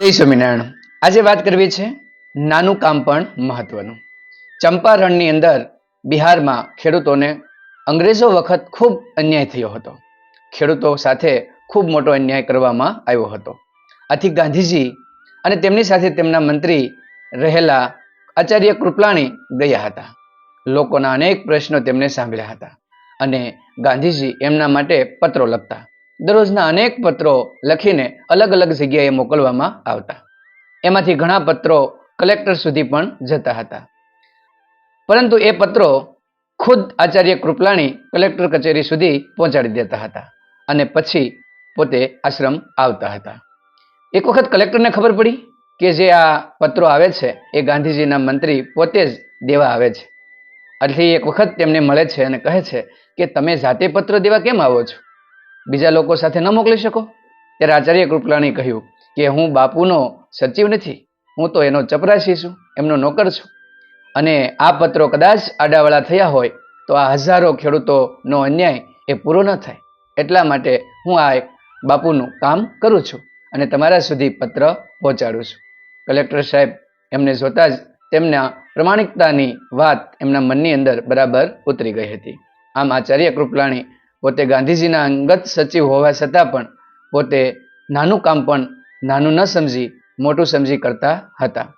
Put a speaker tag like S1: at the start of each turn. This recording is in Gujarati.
S1: જય સ્વામિનારાયણ. આજે વાત કરવી છે નાનું કામ પણ મહત્વનું. ચંપારણની અંદર બિહારમાં ખેડૂતોને અંગ્રેજો વખત ખૂબ અન્યાય થયો હતો. ખેડૂતો સાથે ખૂબ મોટો અન્યાય કરવામાં આવ્યો હતો. આથી ગાંધીજી અને તેમની સાથે તેમના મંત્રી રહેલા આચાર્ય કૃપલાણી ગયા હતા. લોકોના અનેક પ્રશ્નો તેમને સાંભળ્યા હતા અને ગાંધીજી એમના માટે પત્રો લખતા દરરોજના અનેક પત્રો લખીને અલગ અલગ જગ્યાએ મોકલવામાં આવતા. એમાંથી ઘણા પત્રો કલેક્ટર સુધી પણ જતા હતા. પરંતુ એ પત્રો ખુદ આચાર્ય કૃપલાણી કલેક્ટર કચેરી સુધી પહોંચાડી દેતા હતા અને પછી પોતે આશ્રમ આવતા હતા. એક વખત કલેક્ટરને ખબર પડી કે જે આ પત્રો આવે છે એ ગાંધીજીના મંત્રી પોતે જ દેવા આવે છે. આટલી એક વખત તેમને મળે છે અને કહે છે કે તમે જાતે પત્ર દેવા કેમ આવો છો? બીજા લોકો સાથે ન મોકલી શકો? ત્યારે આચાર્ય કૃપલાણી કહ્યું કે હું બાપુનો સચિવ નથી, હું તો એનો ચપરાશી છું, એમનો નોકર છું. અને આ પત્રો કદાચ આડાવાળા થયા હોય તો આ હજારો ખેડૂતોનો અન્યાય એ પૂરો ન થાય. એટલા માટે હું આ બાપુનું કામ કરું છું અને તમારા સુધી પત્ર પહોંચાડું છું. કલેક્ટર સાહેબ એમને જોતા જ તેમના પ્રમાણિકતાની વાત એમના મનની અંદર બરાબર ઉતરી ગઈ હતી. આમ આચાર્ય કૃપલાણી પોતે ગાંધીજીના અંગત સચિવ હોવા છતાં પણ પોતે નાનું કામ પણ નાનું ન સમજી, મોટું સમજી કરતા હતા.